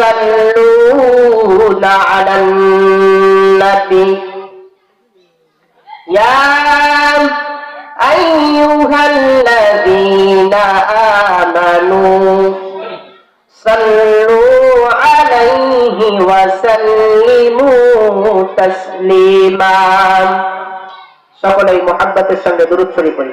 يصلون على النبي يا أيها الذين آمنوا صلوا عليه وسلموا تسليما সকলেই মোহাব্বতের সঙ্গে দূরত শরীফ পড়ি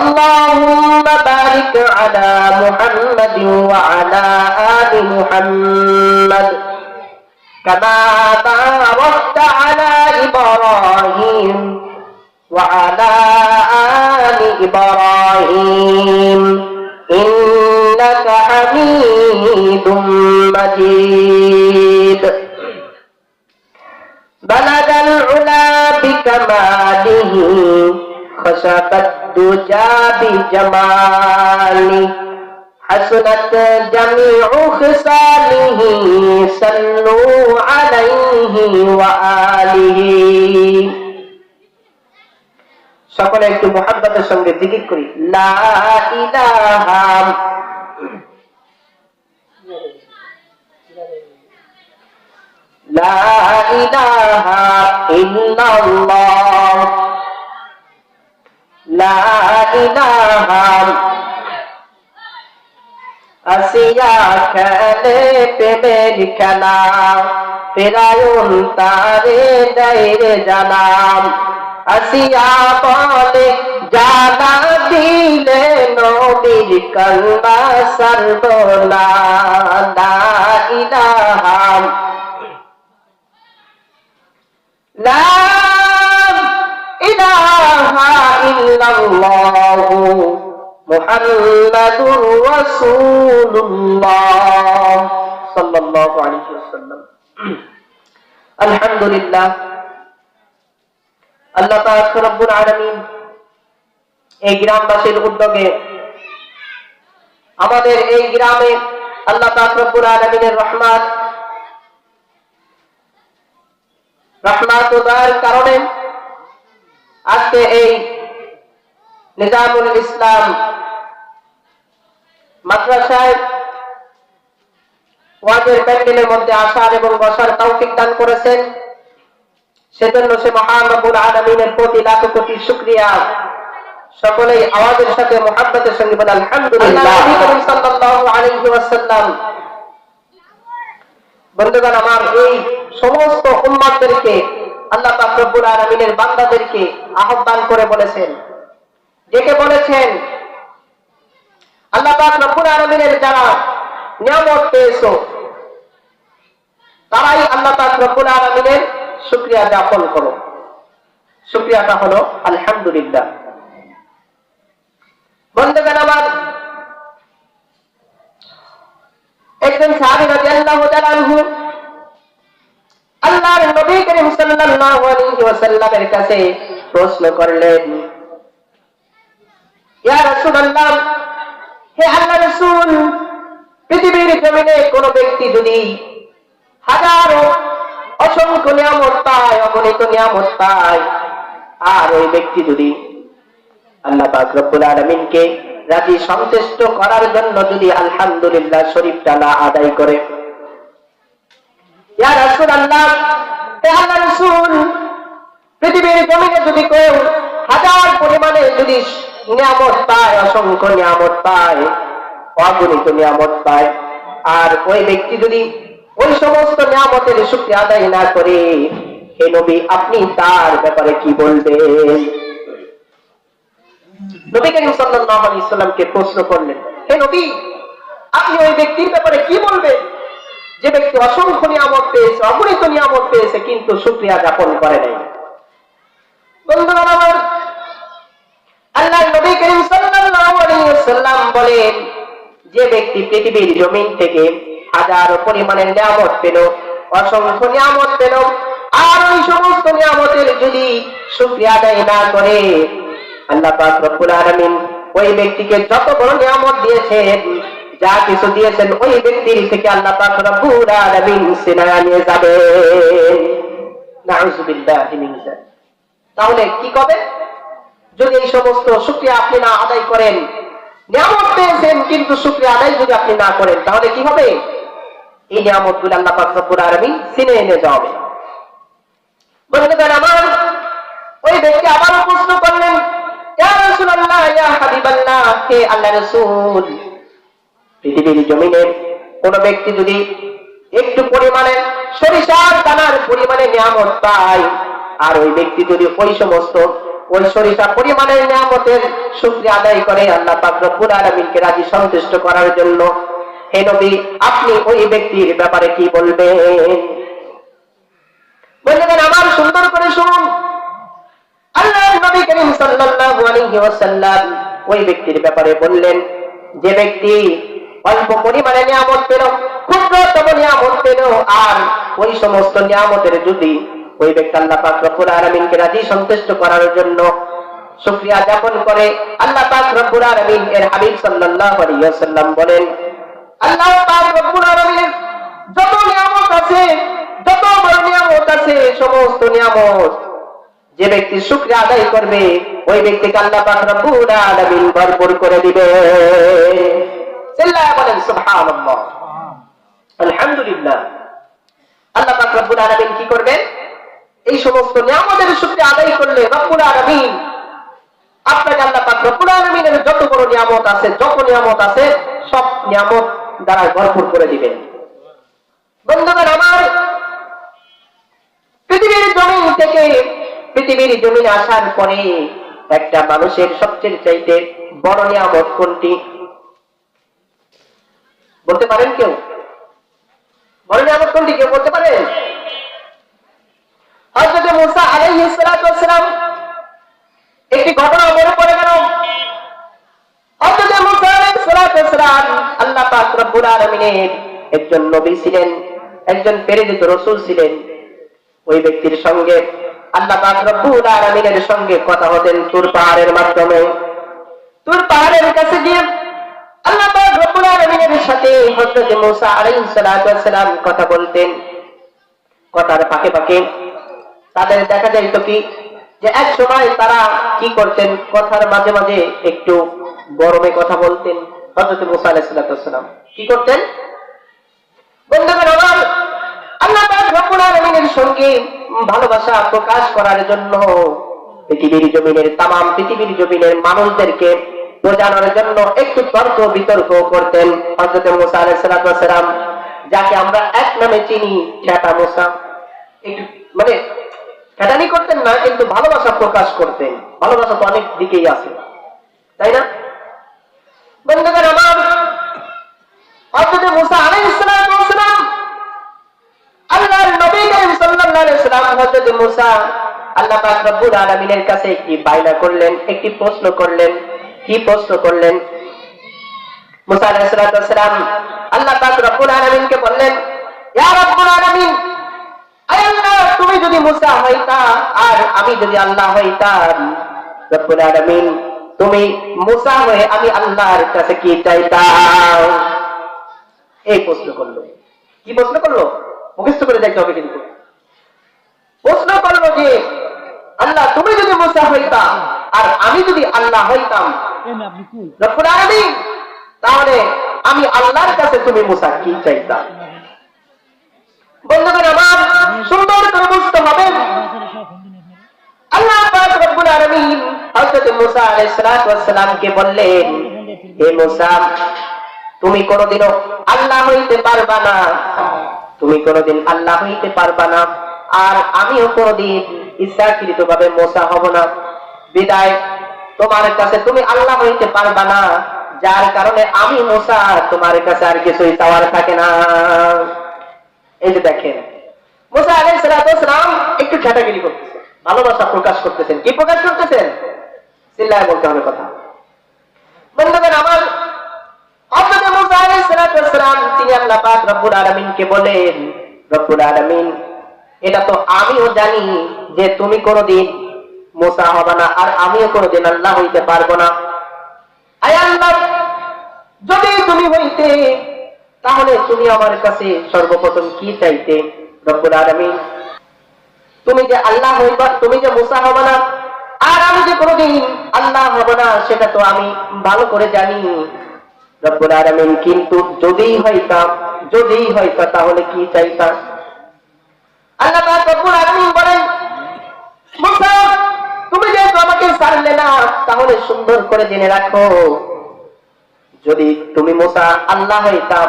اللهم بارك على محمد وعلى آل محمد. كما باركت على إبراهيم وعلى آل إبراهيم. إنك حميد مجيد. بلغ العلا بكماله خشف الدجى بجماله حسنت جميع خصاله صلوا عليه وآله সকলে একটু মোহাব্বতের সঙ্গে জিকির করি লা ইলাহা লা ইলাহা ইল্লাল্লাহ লা ইলাহা আসিয়া খেলে প্রেমের খেলা ফেরায়ুন তারে ডাইরে জানাম। আসিয়া বলে, জানা দিলে নবীর কল্লা সর্বনা লা ইলাহা ইল্লাল্লাহু মুহাম্মাদুর রাসূলুল্লাহ সাল্লাল্লাহু আলাইহি ওয়াসাল্লাম। আলহামদুলিল্লাহ, আল্লাহ তাআলা রব্বুল আলামিন এই গ্রামবাসীর উদ্যোগে আমাদের এই গ্রামে আল্লাহ তাকরবুল আলমিনের রহমান রহমাত কারণে আজকে এই নিজামুল ইসলাম মাদ্রাসায় ওয়াজের প্যান্ডেলের মধ্যে আসার এবং বসার তৌফিক দান করেছেন। সেজন্য সে মহান রব্বুল আলামিনের প্রতি লাখ কোটি শুকরিয়া। সকলেই আওয়াজের সাথে মোহাব্বতের সঙ্গে বলে আলহামদুলিল্লাহ। সাল্লাল্লাহু আলাইহি ওয়াসাল্লাম। বন্ধুগণ আমার এই সমস্ত উম্মাদদেরকে আল্লাহ রব্বুল আলামিনের বান্দাদেরকে আহ্বান করে বলেছেন। ডেকে বলেছেন, আল্লাহ পাক রব্বুল আলামিনের যারা নিয়ামত পেয়েছ, তারাই আল্লাহ পাক রব্বুল আলামিনের শুকরিয়া জ্ঞাপন করো। শুকরিয়াটা হলো, আলহামদুলিল্লাহ। বন্ধুগণ আমার, একজন সাহাবী রাদিয়াল্লাহু তাআলা আল্লাহর নবী করিম সাল্লাল্লাহু আলাইহি ওয়াসাল্লামের কাছে প্রশ্ন করলেন, ইয়া রাসূলুল্লাহ, হে আল্লাহ রাসূল, পৃথিবীর জমিনে কোন ব্যক্তি যদি হাজারো অসংখ্য নিয়ামত পায়, অগণিত নিয়ামত পায়, আর ওই ব্যক্তি যদি আল্লাহ পাক রব্বুল আলামিনকে রাজি সন্তুষ্ট করার জন্য যদি আলহামদুলিল্লাহ শরীফটা না আদায় করে ইয়া রাসূলুল্লাহ, হে আল্লাহ রাসূল, পৃথিবীর জমিনে যদি কেউ হাজার পরিমাণে যদি নিয়ামত পায়, অসংখ্য নিয়ামত পায়, অগণিত নিয়ামত পায়, আর ওই ব্যক্তি যদি ওই সমস্ত নিয়ামতের শুক্রিয়া আদায় না করে, হে নবী, আপনি তার ব্যাপারে কি বলবেন? নবী করিম সাল্লাল্লাহু আলাইহি সাল্লামকে প্রশ্ন করলেন, হে নবী, আপনি ওই ব্যক্তির ব্যাপারে কি বলবেন? যে ব্যক্তি অসংখ্য নিয়ামত পেয়েছে অগণিত নিয়ামত পেয়েছে, কিন্তু শুক্রিয়া জ্ঞাপন করে নাই। বলেন, যে ব্যক্তি পৃথিবীর জমিন থেকে হাজার পরিমাণের নিয়ামত পেল, অসংখ্য নিয়ামত পেল, আর ওই সমস্ত নিয়ামতের যদি শুক্রিয়া আদায় না করে, আল্লাহ রব্বুল আলামিন ওই ব্যক্তিকে যত বড় নিয়ামত দিয়েছেন যা কিছু দিয়েছেন ওই ব্যক্তির থেকে আল্লাহ তাহলে কি কবে? যদি এই সমস্ত শুক্রিয়া আপনি না আদায় করেন, নিয়ামত পেয়েছেন, কিন্তু শুক্রিয়া আদায় যদি আপনি না করেন, তাহলে কি হবে? এই নিয়ামতগুলো আল্লাহ পাক রব্বুল সিনে এনে যাবে। আমার ওই ব্যক্তি আবারও প্রশ্ন করলেন আল্লাহ রাসূল পৃথিবীর জমিনে কোন ব্যক্তি যদি একটু পরিমাণে সরিষার দানার পরিমাণে নিয়ামত পায়, আর ওই ব্যক্তি যদি ওই সমস্ত ওই সরিষা পরিমাণের নিয়ামতের শুকরিয়া আদায় করে, আল্লাহ পাক রব্বুল আলামিনকে রাজি সন্তুষ্ট করার জন্য, হে নবী, আপনি ওই ব্যক্তির ব্যাপারে কি বলবেন? বললেন, আমার সুন্দর করে শুনুন। আল্লাহ নবী করিম সাল্লাল্লাহু আলাইহি ওয়াসাল্লাম ওই ব্যক্তির ব্যাপারে বললেন, যে ব্যক্তি অল্প পরিমাণে নিয়ামত পেল, ক্ষুদ্রতম নিয়ামত পেল, আর ওই সমস্ত নিয়ামতের যদি ওই ব্যক্তি আল্লাহ পাক রব্বুল আলামিনকে রাজি সন্তুষ্ট করার জন্য শুকরিয়া জ্ঞাপন করে, আল্লাহ পাক রব্বুল আলামিন এর হাবিব সাল্লাল্লাহু আলাইহি বলেন, আল্লাহ পাক রব্বুল আলামিনের যত নিয়ামত আছে, যত বড় নিয়ামত আছে, সমস্ত নিয়ামত যে ব্যক্তি শুক্রিয়া আদায় করবে, ওই ব্যক্তিকে আল্লাহ পাক রব্বুল আলামিন ভরপুর করে দিবে। চিল্লায়া বলেন সুবহানাল্লাহ। আলহামদুলিল্লাহ। আল্লাহ পাক রব্বুল আলামিন কি করবেন? এই সমস্ত নিয়ামতের শুক্রিয়া আদায় করলে রব্বুল আলামিন আপনাকে আল্লাহ পাক রব্বুল আলামিনের যত বড় নিয়ামত আছে যত নিয়ামত আছে সব নিয়ামত দ্বারা ভরপুর করে দিবেন। বন্ধুগণ আমার পৃথিবীর জমিন থেকে পৃথিবীর জমিনে আসার পরে একটা মানুষের সবচেয়ে চাইতে বড় নিয়ামত কোনটি? বলতে পারেন কেউ? বড় নিয়ামত কোনটি কেউ বলতে পারেন? মুসা একটি ঘটনা মনে পড়ে গেল। একজন নবী ছিলেন, একজন প্রেরিত রাসূল ছিলেন। ওই ব্যক্তির সঙ্গে আল্লাহ রব্বুল আলামিনের সঙ্গে কথা হতেন তুর পাহাড়ের মাধ্যমে। তুর পাহাড়ের কাছে গিয়ে কি করতেন একটু গরমে কথা বলতেন কি করতেন? আমার আল্লাহ সঙ্গে ভালোবাসা প্রকাশ করার জন্য পৃথিবীর জমিনের, তামাম পৃথিবীর জমিনের মানুষদেরকে বোঝানোর জন্য একটু তর্ক বিতর্ক করতেন হযরত মুসা আলাইহিস সালাতু ওয়াস সালাম যাকে আমরা এক নামে চিনি খ্যাটা মুসা। একটু মানে খ্যাটানি করতেন না, কিন্তু ভালোবাসা প্রকাশ করতেন। ভালোবাসা তো অনেক দিকেই আছে। তাই না? আমার হযরত মুসা আল্লাহর নবী করিম সাল্লাল্লাহু আলাইহি সাল্লাম হযরত আল্লাহ পাক রব্বুল আলামিনের কাছে একটি বাইনা করলেন, একটি প্রশ্ন করলেন। কি প্রশ্ন করলেন? আল্লাহ রব্বুল বললেন তুমি যদি মুসা হইতা আর আমি যদি আল্লাহ হইতাম, রব্বুল তুমি মুসা হয়ে আমি আল্লাহর কাছে কি চাইতাম? এই প্রশ্ন করল। কি প্রশ্ন করল? মুখস্থ করে দেখতে হবে কিন্তু। প্রশ্ন করল যে, আল্লাহ, তুমি যদি মুসা হইতাম আর আমি যদি আল্লাহ হইতাম তাহলে আমি আল্লাহর কাছে তুমি মুসা কি চাইতাম বন্ধুগণ আমার সুন্দর করে বুঝতে হবে। আল্লাহ পাক রব্বুল আলামিন হযরত মুসা আলাইহিস বললেন, হে মুসা, তুমি কোনোদিনও আল্লাহ হইতে পারবা না। তুমি কোনোদিন আল্লাহ হইতে পারবা না। আর আমিও কোনোদিন ইচ্ছাকৃত ভাবে মোসা হব না। বিদায় তোমার কাছে তুমি আল্লাহ হইতে পারবা না। যার কারণে আমি মোসা, তোমার কাছে আর কিছুই চাওয়ার থাকে না। এই যে দেখেন, মোসা আলাই সালাম একটু ঝাঁটাগিরি করতেছে, ভালোবাসা প্রকাশ করতেছেন। কি প্রকাশ করতেছেন? চিল্লায় বলতে হবে কথা। বন্ধুগণ, আমার এটা তো আমিও জানি যে তুমি কোনোদিন মোসা হবে না, আর আমিও কোনোদিন আল্লাহ হইতে পারব না। যদি তুমি হইতে, তাহলে তুমি আমার কাছে সর্বপ্রথম কি চাইতে, রব্বুল আলামিন? তুমি যে আল্লাহ হইবা, তুমি যে মুসা হবে না, আর আমি যে কোনোদিন আল্লাহ হব না, সেটা তো আমি ভালো করে জানি। রব্বুল আলামিন, কিন্তু যদিই হইতাম যদিই হইতা, তাহলে কি চাইতাম আল্লাহ পাক রব্বুল আলামিন বলেন মুসা তুমি যেহেতু আমাকে ছাড়লে না তাহলে সুন্দর করে জেনে রাখো। যদি তুমি মোসা আল্লাহ হইতাম,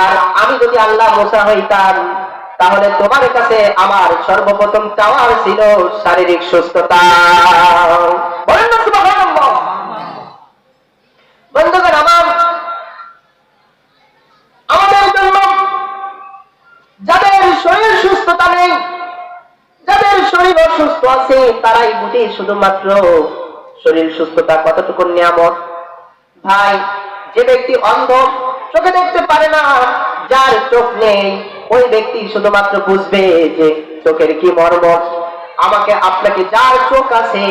আর আমি যদি আল্লাহ মোসা হইতাম, তাহলে তোমার কাছে আমার সর্বপ্রথম চাওয়ার ছিল শারীরিক সুস্থতা। তারাই বুঝে শুধুমাত্র শরীর, সুস্থতা কতটুকু নিয়ামত? ভাই, যে ব্যক্তি অন্ধ, চোখে দেখতে পারে না, যার চোখ নেই, ওই ব্যক্তি শুধুমাত্র বুঝবে যে চোখের কি মর্ম। আমাকে, আপনাকে যার চোখ আছে,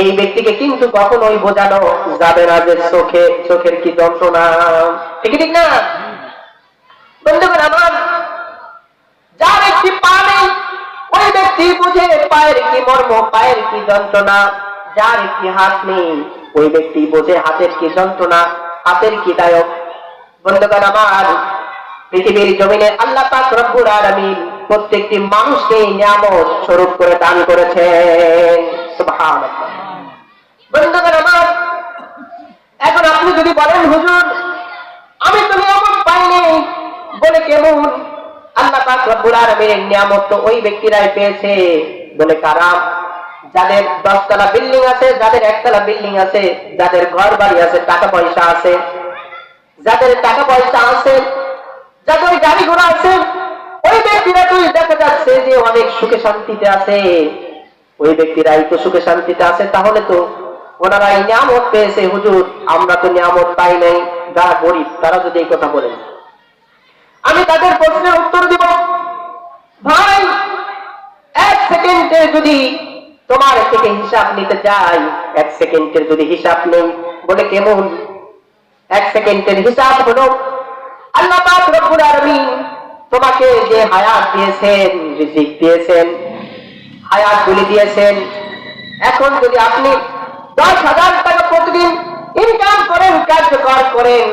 এই ব্যক্তিকে কিন্তু কখনোই বোঝানো যাবে না যে চোখে, চোখের কি যন্ত্রণা। ঠিক ঠিক না? বন্ধুগণ আমার, যার একটি পা নেই, ওই ব্যক্তি বুঝে পায়ের কি মর্ম, পায়ের কি যন্ত্রণা। যার একটি হাত নেই। ওই ব্যক্তি বোঝে হাতের কি যন্ত্রণা, হাতের কি দায়ক। বন্ধুগণ আমার, পৃথিবীর জমিনে আল্লাহ পাক রব্বুল আলামিন প্রত্যেকটি মানুষকে নিয়ামত স্বরূপ করে দান সুবহানাল্লাহ। বন্ধুগণ আমার, এখন আপনি যদি বলেন, হুজুর, আমি তো নিয়ামত পাইনি। বলে কেমন? আল্লাহ পাক রব্বুল আলামিনের নিয়ামত তো ওই ব্যক্তিরাই পেয়েছে। বলে কারা? যাদের দশতলা বিল্ডিং আছে, যাদের একতলা বিল্ডিং আছে, যাদের ঘর বাড়ি আছে, টাকা পয়সা আছে। যাদের টাকা পয়সা আছে, যাদের গাড়ি ঘোড়া আছে, ওই ব্যক্তিরা তুই দেখা যাচ্ছে যে অনেক সুখে শান্তিতে আছে। ওই ব্যক্তিরাই তো সুখে শান্তিতে আছে, তাহলে তো ওনারা এই নিয়ামত পেয়েছে। হুজুর, আমরা তো নিয়ামত পাই নাই যারা গরিব, তারা যদি এই কথা বলেন। আমি তাদের প্রশ্নের উত্তর দিব। ভাই, এক সেকেন্ডে যদি তোমার থেকে হিসাব নিতে চাই। এক সেকেন্ডের যদি হিসাব নেই, বলে কেমন? এক সেকেন্ডের হিসাব হলো, আল্লাহ রব্বুল আলামিন তোমাকে যে হায়াত দিয়েছেন, রিজিক দিয়েছেন হায়াত গুলি দিয়েছেন, এখন যদি আপনি দশ হাজার টাকা প্রতিদিন ইনকাম করেন, কার্যকর করেন,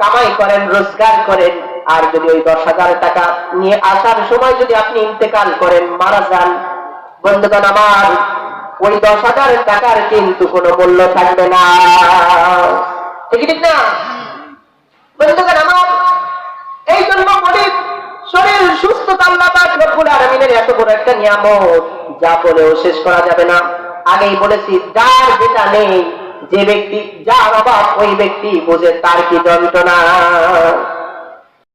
কামাই করেন, রোজগার করেন, আর যদি ওই দশ হাজার টাকা নিয়ে আসার সময় যদি আপনি ইন্তেকাল করেন, মারা যান বন্ধুগণ আমার, ওই দশ হাজার টাকার কিন্তু কোনো মূল্য থাকবে না। ঠিক ঠিক না? বন্ধুগণ আমার, এই জন্য বলি শরীর সুস্থতা আল্লাহ রব্বুল আলামিনের এত বড় একটা নিয়ামত, যা বলেও শেষ করা যাবে না। আগেই বলেছি, যার যেটা নেই, যে ব্যক্তি, যার অভাব, ওই ব্যক্তি বোঝে তার কি যন্ত্রণা